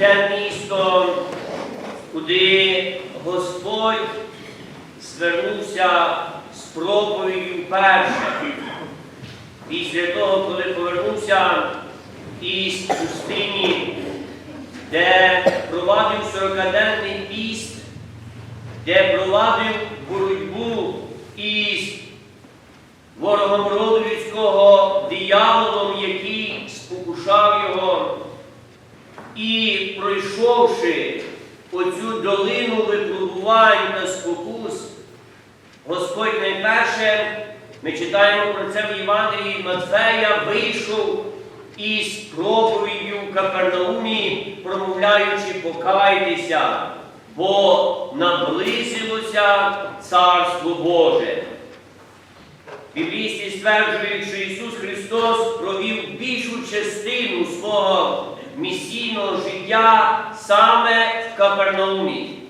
те місто, куди Господь звернувся з проповіддю вперше. Після того, коли повернувся із пустині, де провадив 40-денний піст, де провадив боротьбу із ворогом роду людського дияволом, який спокушав його. І пройшовши оцю долину випробувань та спокус, Господь найперше, ми читаємо про це в Євангелії Матфея, вийшов із проповіддю в Капернаумі, промовляючи покайтеся, бо наблизилося Царство Боже. Біблійці стверджують, що Ісус Христос провів більшу частину свого місійного життя саме в Капернаумі.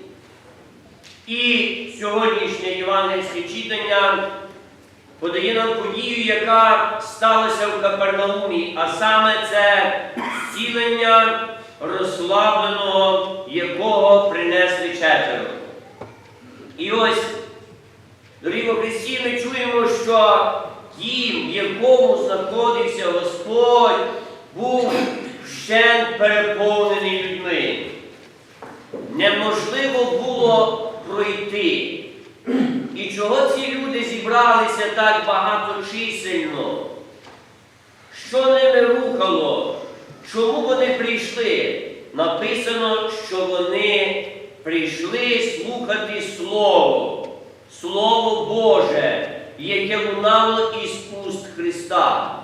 І сьогоднішнє євангельське читання подає нам подію, яка сталася в Капернаумі, а саме це зцілення розслабленого, якого принесли четверо. І ось, дорогі Христі, ми чуємо, що дім, в якому знаходився Господь, був ще переповнений людьми. Неможливо було пройти. І чого ці люди зібралися так багаточисельно? Що ними рухало? Чому вони прийшли? Написано, що вони прийшли слухати Слово, Слово Боже, яке лунало із уст Христа.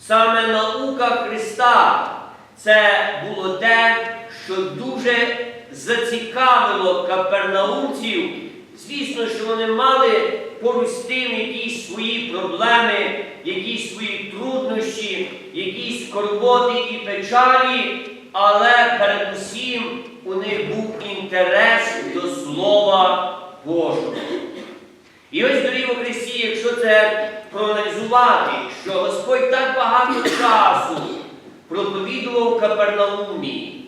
Саме наука Христа це було те, що дуже зацікавило капернаумців. Звісно, що вони мали поруч з тим якісь свої проблеми, якісь свої труднощі, якісь скорботи і печалі, але передусім у них був інтерес до Слова Божого. І ось, дорогі у Христі, якщо це проаналізувати, що Господь так багато часу проповідував Капернаумі,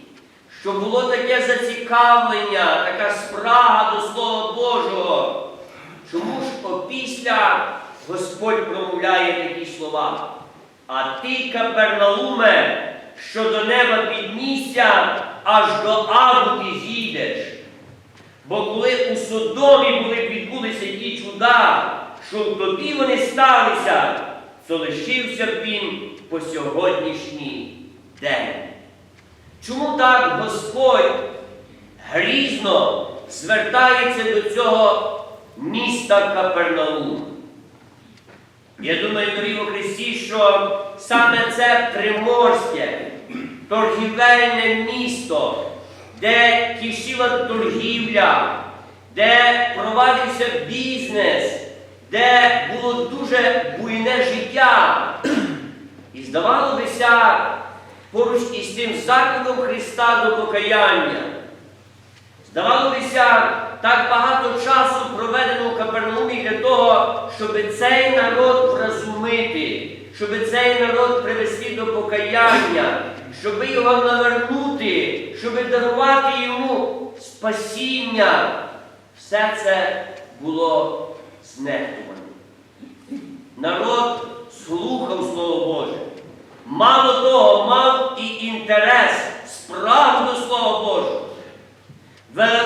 що було таке зацікавлення, така спрага до Слова Божого. Чому ж опісля Господь промовляє такі слова? А ти, Капернауме, що до неба піднісся, аж до аду ти зійдеш. Бо коли у Содомі були відбулися ті чуда, що в тобі вони сталися, то лишився б він по сьогоднішній день. Чому так Господь грізно звертається до цього міста Капернаум? Я думаю, дорогі Христі, що саме це приморське, торгівельне місто, де кишіла торгівля, де провадився бізнес, де було дуже буйне життя. І здавалося поруч із цим закликом Христа до покаяння. Здавалося, так багато часу проведено в Капернаумі для того, щоб цей народ вразумити, щоб цей народ привести до покаяння, щоб його навернути, щоб дарувати йому спасіння. Все це було знехтувано. Народ слухав Слово Боже. Мало того, мав і інтерес, справу до Слова Божого.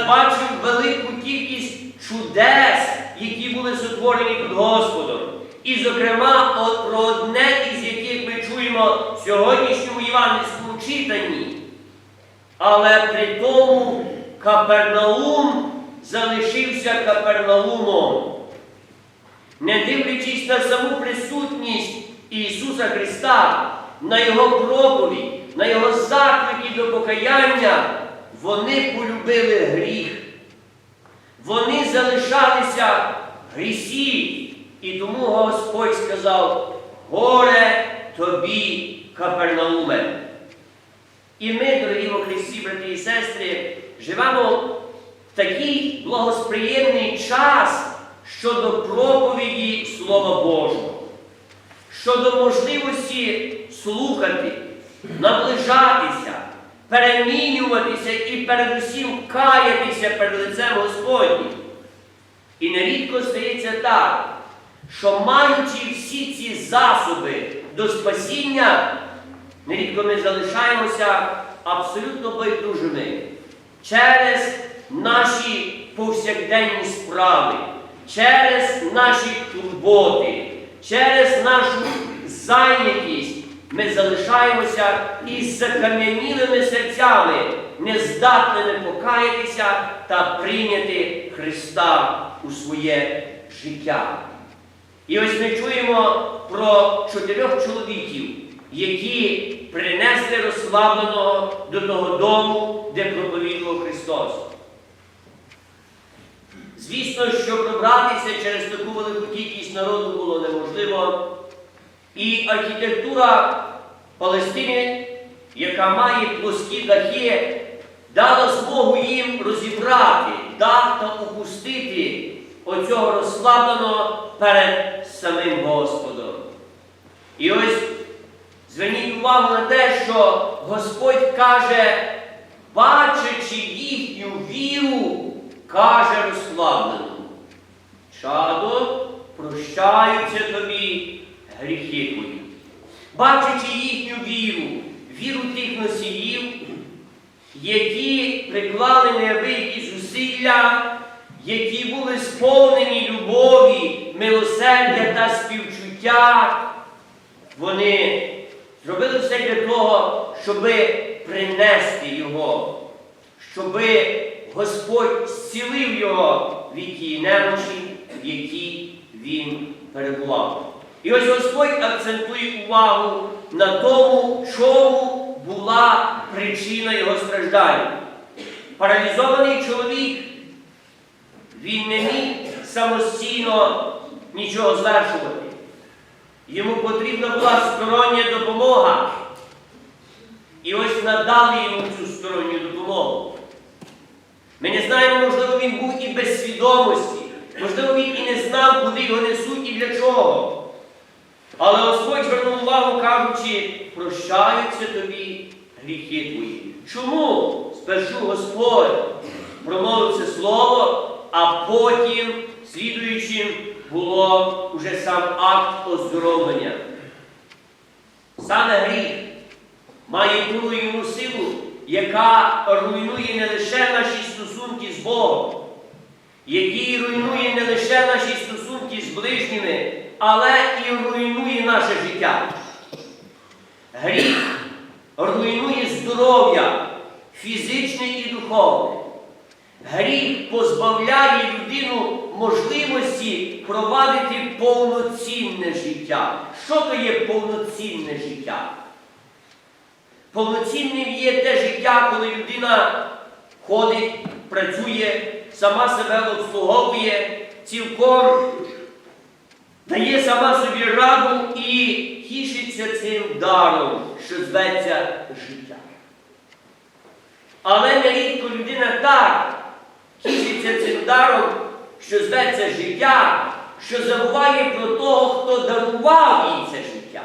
Бачив велику кількість чудес, які були сотворені під Господом. І, зокрема, про одне із яких ми чуємо в сьогоднішньому євангельському читанні. Але при тому Капернаум залишився Капернаумом. Не дивлячись на саму присутність Ісуса Христа, на Його проповідь, на Його заклики до покаяння, вони полюбили гріх. Вони залишалися в грісі. І тому Господь сказав, горе тобі, Капернауме. І ми, дорогі Христі, брати і сестри, живемо в такий благосприємний час щодо проповіді Слова Божого, щодо можливості слухати, наближатися, перемінюватися і передусім каятися перед лицем Господнім. І нерідко стається так, що маючи всі ці засоби до спасіння, нерідко ми залишаємося абсолютно байдужими через наші повсякденні справи, через наші турботи, через нашу зайнятість ми залишаємося із закам'янілими серцями, нездатними покаятися та прийняти Христа у своє життя. І ось ми чуємо про чотирьох чоловіків, які принесли розслабленого до того дому, де проповідував Христос. Звісно, що пробратися через таку велику кількість народу було неможливо. І архітектура Палестини, яка має плоскі дахи, дала змогу їм розібрати дах та опустити оцього розслабленого перед самим Господом. І ось зверніть увагу на те, що Господь каже, бачачи їхню віру, каже розслабленому. Чадо, прощаються тобі гріхи твої. Бачачи їхню віру, віру тих носіїв, які приклали неабиякі зусилля, які були сповнені любові, милосердя та співчуття, вони зробили все для того, щоб принести його, щоб Господь зцілив його від тієї немочі, в якій він перебував. І ось Господь акцентує увагу на тому, чому була причина його страждань. Паралізований чоловік, він не міг самостійно нічого звершувати. Йому потрібна була стороння допомога. І ось надали йому цю сторонню допомогу. Ми не знаємо, можливо, він був і без свідомості, можливо, він і не знав, куди його несуть і для чого. Але Господь звернув увагу, кажучи, прощаються тобі гріхи твої. Чому? Спершу Господь промовив це слово, а потім, слідуючим, було уже сам акт оздоровлення. Саме гріх має ту йому силу, яка руйнує не лише наші стосунки з Богом, який руйнує не лише наші стосунки з ближніми, але і руйнує наше життя. Гріх руйнує здоров'я фізичне і духовне. Гріх позбавляє людину можливості провадити повноцінне життя. Що то є повноцінне життя? Повноцінним є те життя, коли людина ходить, працює, сама себе обслуговує, цілком дає сама собі раду і тішиться цим даром, що зветься життя. Але нерідко людина так тішиться цим даром, що зветься життя, що забуває про того, хто дарував їй це життя.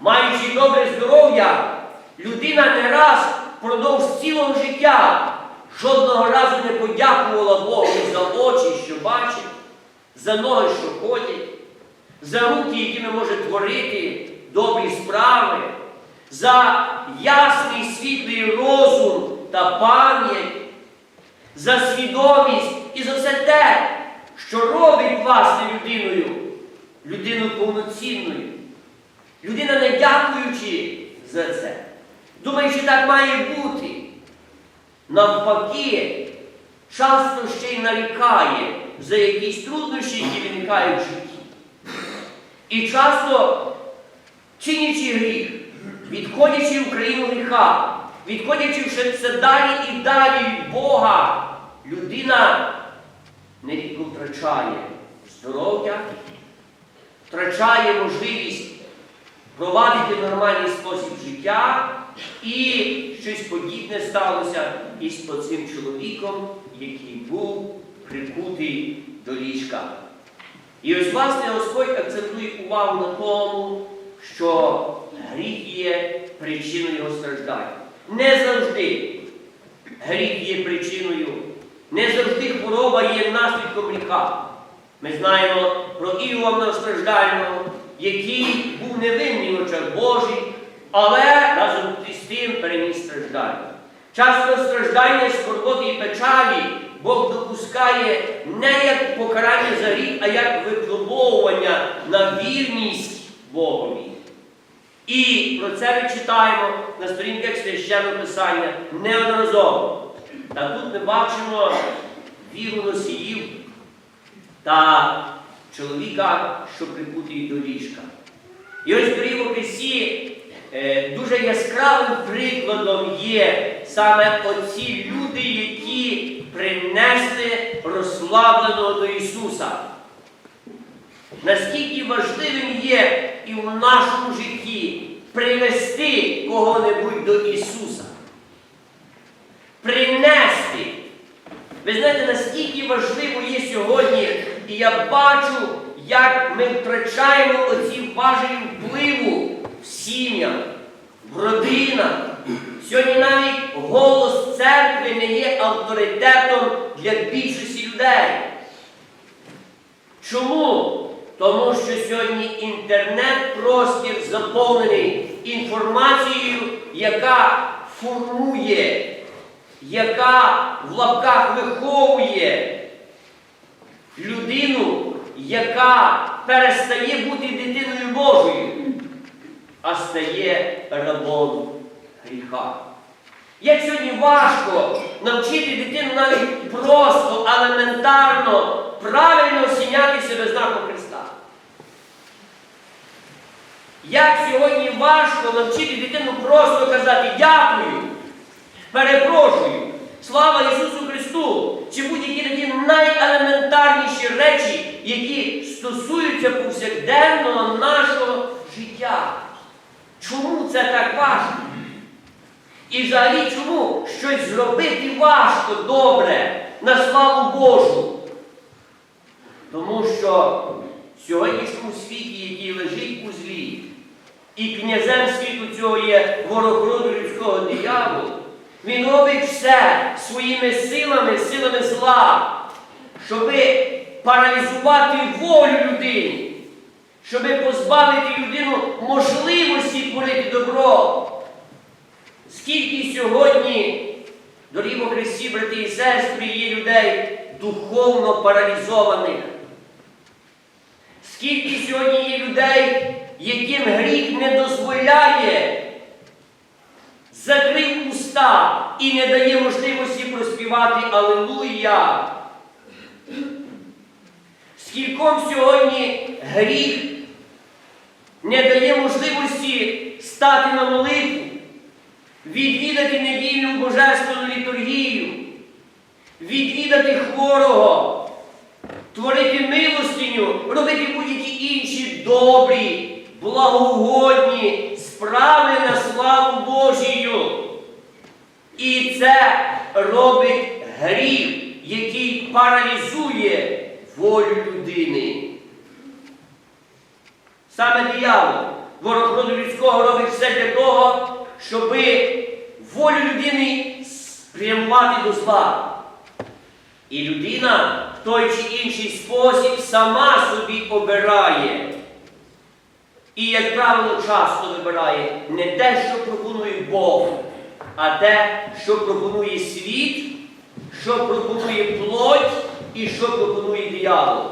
Маючи добре здоров'я, людина не раз впродовж цілого життя жодного разу не подякувала Богу за очі, що бачить, за ноги, що ходять, за руки, якими може творити добрі справи, за ясний світлий розум та пам'ять, за свідомість і за все те, що робить власне людиною, людину повноцінною. Людина, не дякуючи за це, думає, що так має бути. Навпаки, часто ще й нарікає за якісь труднощі, які виникають в житті. І часто, чинячи гріх, відходячи в країну гріха, відходячи все далі і далі від Бога, людина нерідко втрачає здоров'я, втрачає можливість провадити нормальний спосіб життя, і щось подібне сталося із оцим чоловіком, який був прикутий до ліжка. І ось, власне, Господь акцентує увагу на тому, що гріх є причиною його страждань. Не завжди гріх є причиною, не завжди хвороба є наслідком гріха. Ми знаємо про Іова многостраждального, який був невинний в очах Божий, але разом з тим переніс страждання. Часто страждання, скорботи і печалі Бог допускає не як покарання за гріх, а як випробовування на вірність Богові. І про це ми читаємо на сторінках священного писання неодноразово. Та тут ми бачимо віру носіїв та чоловіка, що прикутий до ліжка. І ось Христі е, дуже яскравим прикладом є саме оці люди, які принесли розслабленого до Ісуса. Наскільки важливим є і в нашому житті привести кого-небудь до Ісуса. Принести. Ви знаєте, наскільки важливо є сьогодні, і я бачу, як ми втрачаємо оці важелі впливу в сім'ях, в родинах. Сьогодні навіть голос церкви не є авторитетом для більшості людей. Чому? Тому що сьогодні інтернет-простір заповнений інформацією, яка формує, яка в лапках виховує людину, яка перестає бути дитиною Божою, а стає рабом гріха. Як сьогодні важко навчити дитину навіть просто, елементарно, правильно осіняти себе знаком Христа. Як сьогодні важко навчити дитину просто казати дякую, перепрошую, слава Ісусу Христу, чи будь-які такі найелементарніші речі, які стосуються повсякденного нашого життя. Чому це так важко? І взагалі чому щось зробити важко, добре, на славу Божу? Тому що в сьогоднішньому світі, який лежить у злі, і князем світу цього є ворог роду людського дияволу, він робить все своїми силами, силами зла, щоб паралізувати волю людини, щоб позбавити людину можливості творити добро. Скільки сьогодні, дорогі Христі, брати і сестри, є людей духовно паралізованих? Скільки сьогодні є людей, яким гріх не дозволяє, закрив уста і не дає можливості проспівати Аллилуйя? Скільком сьогодні гріх не дає можливості стати на молитву? відвідати недільну божественну літургію, відвідати хворого, творити милостиню, робити будь-які інші добрі, благоугодні справи на славу Божію. І це робить гріх, який паралізує волю людини. Саме диявол, ворог роду людського робить все для того, щоб волю людини спрямувати до зла. І людина в той чи інший спосіб сама собі обирає. І, як правило, часто вибирає не те, що пропонує Бог, а те, що пропонує світ, що пропонує плоть і що пропонує диявол.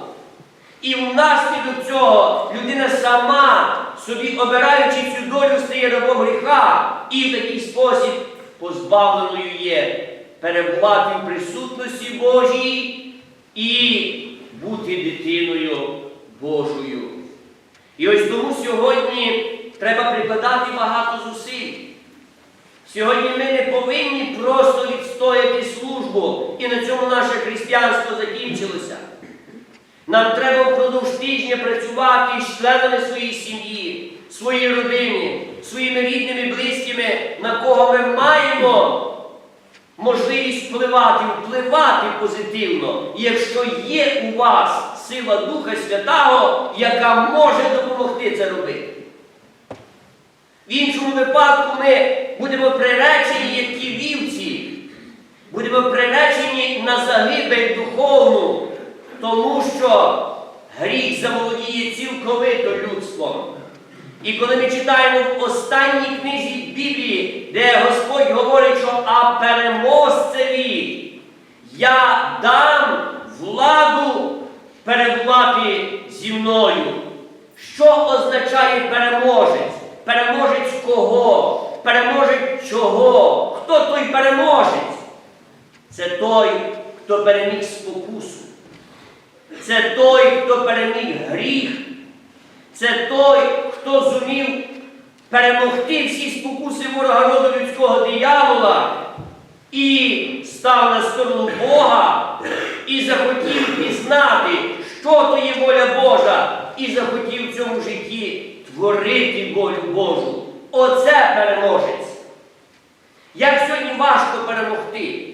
І внаслідок цього людина сама, собі обираючи цю долю, стає рабом гріха і в такий спосіб позбавленою є перебувати в присутності Божій і бути дитиною Божою. І ось тому сьогодні треба прикладати багато зусиль. Сьогодні ми не повинні просто відстояти службу, і на цьому наше християнство закінчилося. Нам треба впродовж тижня працювати з членами своєї сім'ї, своєї родини, своїми рідними, близькими, на кого ми маємо можливість впливати, впливати позитивно, якщо є у вас сила Духа Святого, яка може допомогти це робити. В іншому випадку ми будемо приречені, як ті вівці, будемо приречені на загибель духовну, тому що гріх заволодіє цілковито людством. І коли ми читаємо в останній книзі Біблії, де Господь говорить, що а переможцеві я дам владу перебувати зі мною. Що означає переможець? Переможець кого? Переможець чого? Хто той переможець? Це той, хто переміг спокусу. Це той, хто переміг гріх. Це той, хто зумів перемогти всі спокуси ворога роду людського диявола і став на сторону Бога і захотів пізнати, що то є воля Божа, і захотів в цьому житті творити волю Божу. Оце переможець. Як сьогодні важко перемогти?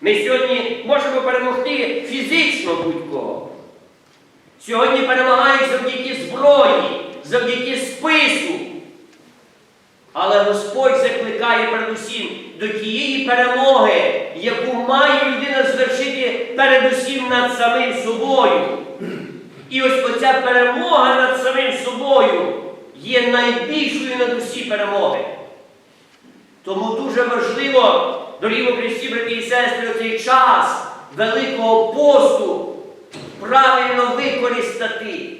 Ми сьогодні можемо перемогти фізично будь-кого. Сьогодні перемагають завдяки зброї, завдяки спису. Але Господь закликає передусім до тієї перемоги, яку має людина звершити передусім над самим собою. І ось оця перемога над самим собою є найбільшою над усі перемоги. Тому дуже важливо, дорогі Христі, брати і сестри, у цей час Великого посту правильно використати.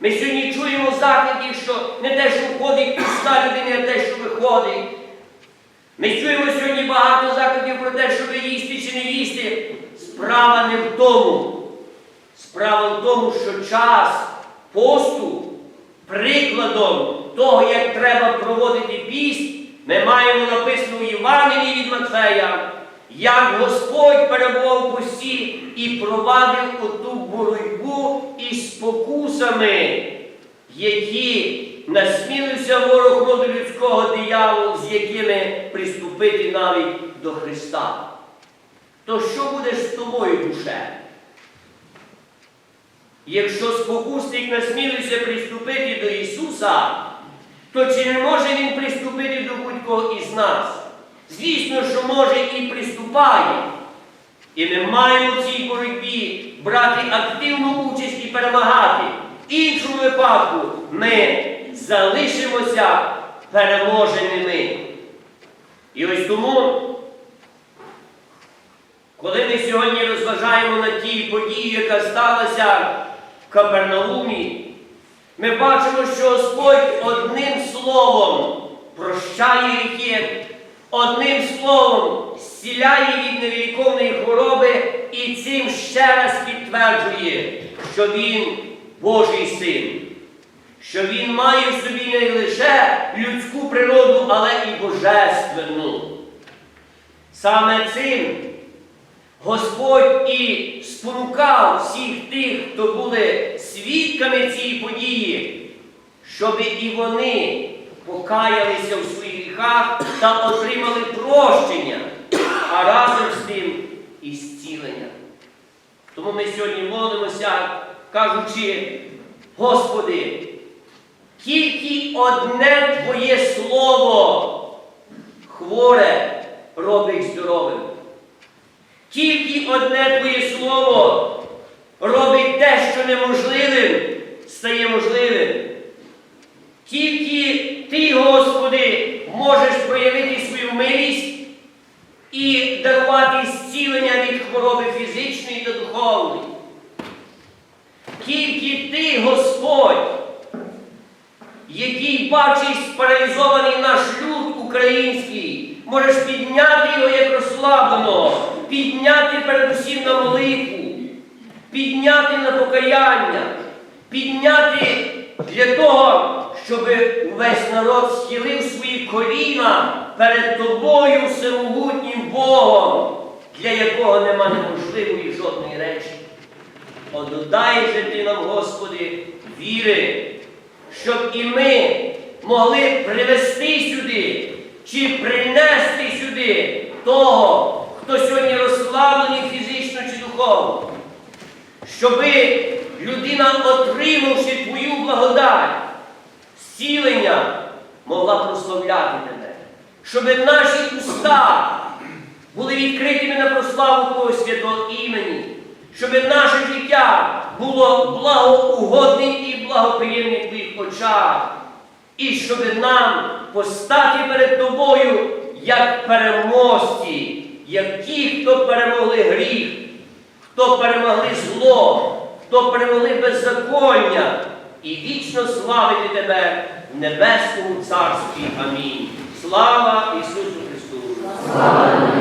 Ми сьогодні чуємо заклики, що не те, що входить в уста людини, а те, що виходить. Ми чуємо сьогодні багато закликів про те, щоб їсти чи не їсти. Справа не в тому. Справа в тому, що час посту, прикладом того, як треба проводити піст, ми маємо написано в Євангелії від Матфея, як Господь перебував в пості і провадив оту боротьбу із спокусами, які насмілився ворог роду людського дияволу, з якими приступити навіть до Христа. То що буде з тобою, душе? Якщо спокусник насмілився приступити до Ісуса, то чи не може Він приступити до будь-кого із нас? Звісно, що може і приступає. І ми маємо в цій боротьбі брати активну участь і перемагати. В іншому випадку ми залишимося переможеними. І ось тому, коли ми сьогодні розважаємо над тією подією, яка сталася Капернаумі, ми бачимо, що Господь одним словом прощає гріхи, одним словом зціляє від невіліковної хвороби і цим ще раз підтверджує, що Він Божий син, що Він має в собі не лише людську природу, але і божественну. Саме цим Господь і спонукав всіх тих, хто були свідками цієї події, щоб і вони покаялися в своїх гріхах та отримали прощення, а разом з тим і зцілення. Тому ми сьогодні молимося, кажучи, Господи, тільки одне Твоє Слово хворе робить здоровим. Тільки одне Твоє Слово робить те, що неможливим, стає можливим. Тільки Ти, Господи, можеш проявити свою милість і дарувати зцілення від хвороби фізичної та духовної. Тільки Ти, Господь, який бачиш спаралізований наш люд український, можеш підняти його як розслабленого, підняти передусім на молитву, підняти на покаяння, підняти для того, щоб увесь народ схилив свої коліна перед тобою, всемогутнім Богом, для якого нема неможливої жодної речі. Оддай же ти нам, Господи, віри, щоб і ми могли привести сюди чи принести сюди того, хто сьогодні розслаблений фізично чи духовно. щоби людина, отримавши твою благодать, зцілення, могла прославляти тебе, щоби наші уста були відкритими на прославу Твого святого імені, щоб наше життя було благоугодним і благоприємним в Твоїх очах, і щоб нам постати перед Тобою як переможці, як ті, хто перемогли гріх, хто перемогли зло, хто перемогли беззаконня, і вічно славити Тебе в небесному царстві. Амінь. Слава Ісусу Христу! Слава